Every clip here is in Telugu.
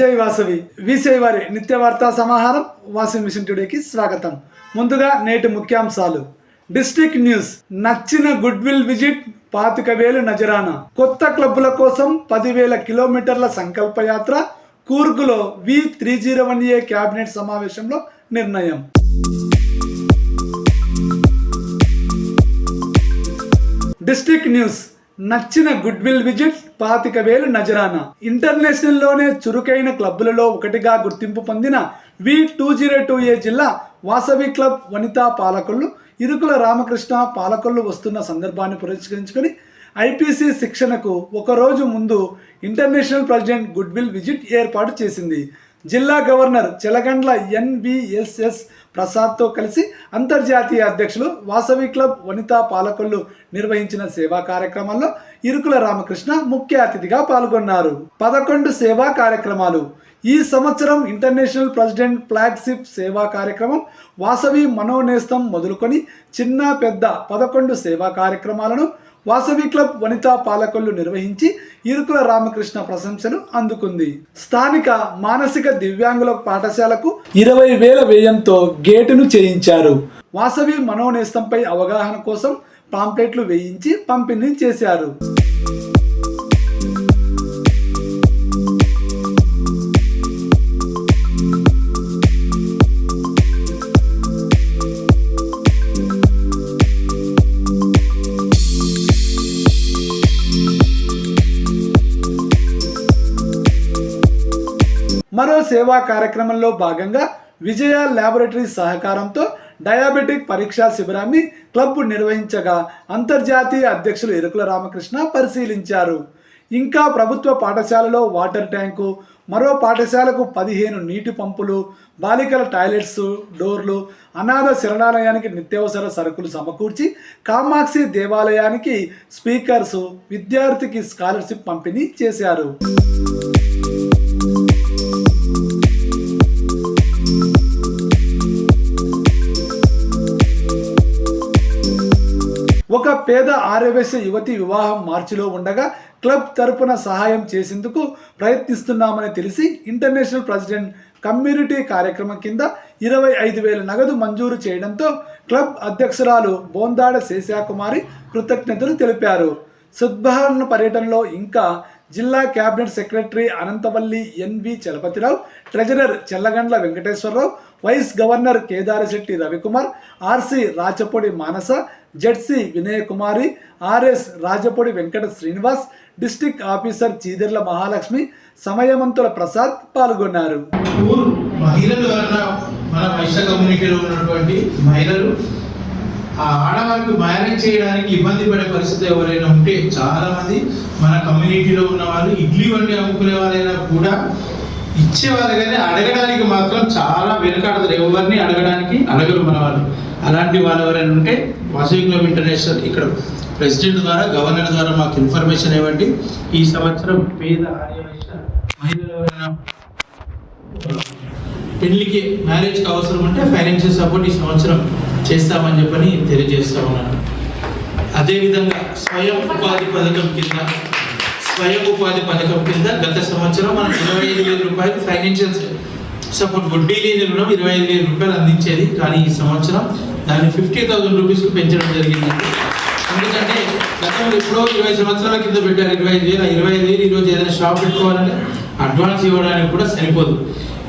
వాసవి. వీసీ వారి నిత్య వార్తా సమాహారం వాషింగ్ మిషన్ టుడేకి స్వాగతం. ముందుగా నేటి ముఖ్యాంశాలు. District news. నచ్చిన గుడ్ విల్ విజిట్ పాతిక వేలు నజరానా. కొత్త క్లబ్బుల కోసం పదివేల కిలోమీటర్ల సంకల్ప యాత్ర కూర్గులో V three zero one A cabinet సమావేశంలో నిర్ణయం. District news. నచ్చిన గుడ్ విల్ విజిట్ పాతిక వేలు నజరానా. ఇంటర్నేషనల్లోనే చురుకైన క్లబ్బులలో ఒకటిగా గుర్తింపు పొందిన V two zero two A జిల్లా వాసవి క్లబ్ వనితా పాలకులు ఇరుకుల రామకృష్ణ పాలకులు వస్తున్న సందర్భాన్ని పురస్కరించుకొని ఐపీసీ శిక్షణకు ఒకరోజు ముందు international president good will visit ఏర్పాటు చేసింది. జిల్లా గవర్నర్ చెలగండ్ల ఎన్విఎస్ఎస్ ప్రసాద్తో కలిసి అంతర్జాతీయ అధ్యక్షులు వాసవి క్లబ్ వనితా పాలకులు నిర్వహించిన సేవా కార్యక్రమాల్లో ఇరుకుల రామకృష్ణ ముఖ్య అతిథిగా పాల్గొన్నారు. పదకొండు సేవా కార్యక్రమాలు. ఈ సంవత్సరం ఇంటర్నేషనల్ ప్రెసిడెంట్ ఫ్లాగ్షిప్ సేవా కార్యక్రమం వాసవి మనోనేస్తం మొదలుకొని చిన్న పెద్ద పదకొండు సేవా కార్యక్రమాలను వాసవి క్లబ్ వనితా పాలకులు నిర్వహించి ఇరుకుల రామకృష్ణ ప్రశంసలు అందుకుంది. స్థానిక మానసిక దివ్యాంగుల పాఠశాలకు ఇరవై వేల వ్యయంతో గేటును చేయించారు. వాసవి మనోనేస్తంపై అవగాహన కోసం పాంప్లెట్లు వేయించి పంపిణీ చేశారు. సేవా కార్యక్రమంలో భాగంగా విజయ ల్యాబొరేటరీ సహకారంతో డయాబెటిక్ పరీక్షా శిబిరాన్ని క్లబ్ నిర్వహించగా అంతర్జాతీయ అధ్యక్షులు ఎరుకుల రామకృష్ణ పరిశీలించారు. ఇంకా ప్రభుత్వ పాఠశాలలో వాటర్ ట్యాంకు మరో పాఠశాలకు పదిహేను నీటి పంపులు బాలికల టాయిలెట్స్ డోర్లు అనాథ శరణాలయానికి నిత్యావసర సరుకులు సమకూర్చి కామాక్షి దేవాలయానికి స్పీకర్స్ విద్యార్థికి స్కాలర్షిప్ పంపిణీ చేశారు. ఒక పేద ఆర్యవేశ యువతి వివాహం మార్చిలో ఉండగా క్లబ్ తరపున సహాయం చేసేందుకు ప్రయత్నిస్తున్నామని తెలిసి ఇంటర్నేషనల్ ప్రెసిడెంట్ కమ్యూనిటీ కార్యక్రమం కింద ఇరవై ఐదు వేల నగదు మంజూరు చేయడంతో క్లబ్ అధ్యక్షురాలు బోందాడ శేషాకుమారి కృతజ్ఞతలు తెలిపారు. సద్భావన పర్యటనలో ఇంకా జిల్లా cabinet secretary Ananthavalli N V Chalapathirao treasurer Chellagandla Venkateswararao vice governor Kedarisetti Ravikumar R C Rachapodi Manasa Z C Vinayakumari R S Rajapodi Venkata Srinivas district officer Cheedarla Mahalakshmi Samayavanthula Prasad పాల్గొన్నారు. మహిళలు మన వైశ్య కమ్యూనిటీలో ఉన్నటువంటి మహిళలు ఆ ఆడవారికి మ్యారేజ్ చేయడానికి ఇబ్బంది పడే పరిస్థితి ఎవరైనా ఉంటే చాలా మంది మన కమ్యూనిటీలో ఉన్న వాళ్ళు ఇడ్లీ వండి అమ్ముకునే వాళ్ళైనా కూడా ఇచ్చేవారు కానీ అడగడానికి మాత్రం చాలా వెనుకాడతారు. ఎవరిని అడగడానికి? అడగరు మన వాళ్ళు. అలాంటి వాళ్ళు ఎవరైనా ఉంటే వాసవి క్లబ్ ఇంటర్నేషనల్ ఇక్కడ ప్రెసిడెంట్ ద్వారా గవర్నర్ ద్వారా మాకు ఇన్ఫర్మేషన్ ఇవ్వండి. ఈ సంవత్సరం పేద ఆర్యవైశ్య మహిళలు ఎవరైనా పెళ్ళికి మ్యారేజ్కి అవసరం ఉంటే ఫైనాన్షియల్ సపోర్ట్ ఈ సంవత్సరం చేస్తామని చెప్పని తెలియజేస్తా ఉన్నాను అదేవిధంగా స్వయం ఉపాధి పథకం కింద స్వయం ఉపాధి పథకం కింద గత సంవత్సరం మనం ఇరవై ఐదు వేల రూపాయలు ఫైనాన్షియల్ సపోర్ట్ వడ్డీ లేని రుణం ఇరవై ఐదు వేల రూపాయలు అందించేది. కానీ ఈ సంవత్సరం దాన్ని ఫిఫ్టీ థౌసండ్ రూపీస్కి పెంచడం జరిగింది. ఎందుకంటే గతంలో ఎప్పుడో ఇరవై సంవత్సరాల కింద పెట్టారు. ఇరవై ఐదు వేల ఇరవై ఐదు వేలు ఈరోజు ఏదైనా షాప్ పెట్టుకోవాలంటే అడ్వాన్స్ ఇవ్వడానికి కూడా సరిపోదు.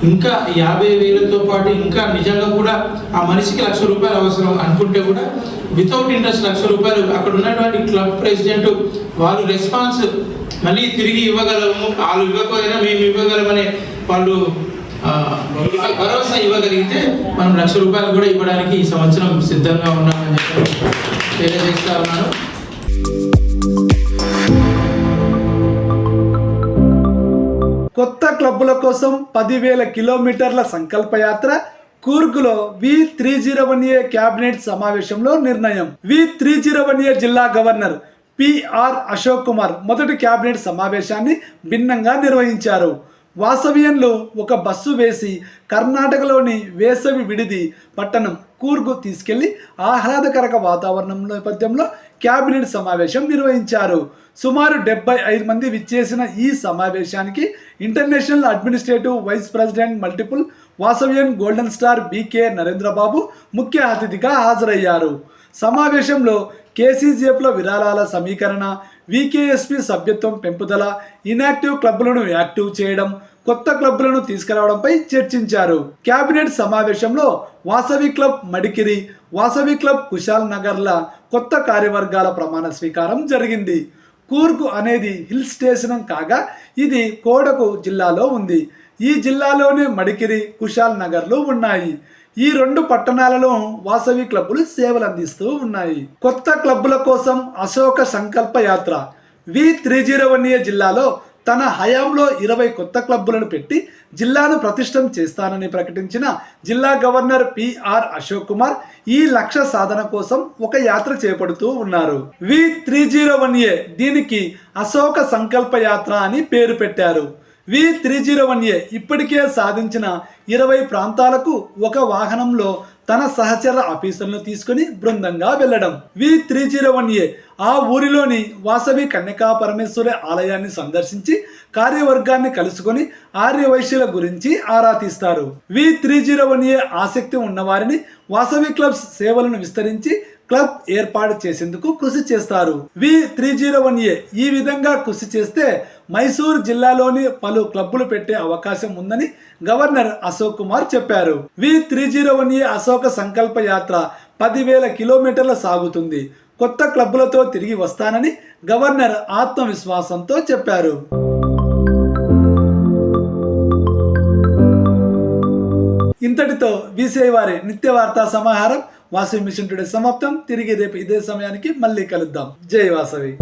ఇంకా యాభై వేలతో పాటు ఇంకా నిజంగా కూడా ఆ మనిషికి లక్ష రూపాయలు అవసరం అనుకుంటే కూడా వితౌట్ ఇంట్రెస్ట్ లక్ష రూపాయలు. అక్కడ ఉన్నటువంటి క్లబ్ ప్రెసిడెంట్ వాళ్ళు రెస్పాన్స్ మళ్ళీ తిరిగి ఇవ్వగలము వాళ్ళు ఇవ్వకపోయినా మేము ఇవ్వగలమనే వాళ్ళు భరోసా ఇవ్వగలిగితే మనం లక్ష రూపాయలు కూడా ఇవ్వడానికి ఈ సంవత్సరం సిద్ధంగా ఉన్నామని చెప్పి తెలియజేస్తా ఉన్నాను. క్లబ్బుల కోసం పదివేల కిలోమీటర్ల సంకల్పయాత్ర కూర్గులో V three zero one A cabinet సమావేశంలో నిర్ణయం. V three zero one A జిల్లా గవర్నర్ పిఆర్ అశోక్ కుమార్ మొదటి క్యాబినెట్ సమావేశాన్ని భిన్నంగా నిర్వహించారు. వాసవియన్లు ఒక బస్సు వేసి కర్ణాటకలోని వేసవి విడిది పట్టణం కూర్గు తీసుకెళ్ళి ఆహ్లాదకరక వాతావరణం నేపథ్యంలో కేబినెట్ సమావేశం నిర్వహించారు. సుమారు డెబ్బై ఐదు మంది విచ్చేసిన ఈ సమావేశానికి international administrative vice president multiple Vasavyan golden star B K Narendrababu ముఖ్య అతిథిగా హాజరయ్యారు. సమావేశంలో కేసీజీఎఫ్ల విరాళాల సమీకరణ వికేఎస్పి సభ్యత్వం పెంపుదల ఇనాక్టివ్ క్లబ్లను యాక్టివ్ చేయడం కొత్త క్లబ్లను తీసుకురావడంపై చర్చించారు. కేబినెట్ సమావేశంలో వాసవి క్లబ్ మడికిరి వాసవి క్లబ్ కుశాల్ నగర్ల కొత్త కార్యవర్గాల ప్రమాణ స్వీకారం జరిగింది. కూర్గు అనేది హిల్ స్టేషన్ కాగా ఇది కోడకు జిల్లాలో ఉంది. ఈ జిల్లాలోనే మడికిరి కుశాల్ నగర్లు ఉన్నాయి. ఈ రెండు పట్టణాలలో వాసవి క్లబ్బులు సేవలు అందిస్తూ ఉన్నాయి. కొత్త క్లబ్బుల కోసం అశోక సంకల్ప యాత్ర V three zero one A జిల్లాలో తన హయాంలో ఇరవై కొత్త క్లబ్బులను పెట్టి జిల్లాను ప్రతిష్టం చేస్తానని ప్రకటించిన జిల్లా గవర్నర్ పిఆర్ అశోక్ కుమార్ ఈ లక్ష్య సాధన కోసం ఒక యాత్ర చేపడుతూ ఉన్నారు. V three zero one A దీనికి అశోక సంకల్ప యాత్ర అని పేరు పెట్టారు. V three zero one A ఇప్పటికే సాధించిన ఇరవై ప్రాంతాలకు ఒక వాహనంలో తన సహచర ఆఫీసర్లను తీసుకుని బృందంగా వెళ్ళడం. V three zero one A ఆ ఊరిలోని వాసవి కన్యకా పరమేశ్వరి ఆలయాన్ని సందర్శించి కార్యవర్గాన్ని కలుసుకొని ఆర్యవైశ్యుల గురించి ఆరా తీస్తారు. V three zero one A ఆసక్తి ఉన్నవారిని వాసవి క్లబ్స్ సేవలను విస్తరించి క్లబ్ ఏర్పాటు చేసేందుకు కృషి చేస్తారు. V three zero one A ఈ విధంగా కృషి చేస్తే మైసూర్ జిల్లాలోని పలు క్లబ్బులు పెట్టే అవకాశం ఉందని గవర్నర్ అశోక్ కుమార్ చెప్పారు. V three zero one A Ashoka సంకల్ప యాత్ర పదివేల కిలోమీటర్ల సాగుతుంది. కొత్త క్లబ్బులతో తిరిగి వస్తానని గవర్నర్ ఆత్మవిశ్వాసంతో చెప్పారు. ఇంతటితో బీసీఐ వారి నిత్య వార్తా సమాహారం వాసవి మిషన్ టుడే సమాప్తం. తిరిగి రేపు ఇదే సమయానికి మళ్ళీ కలుద్దాం. జై వాసవి.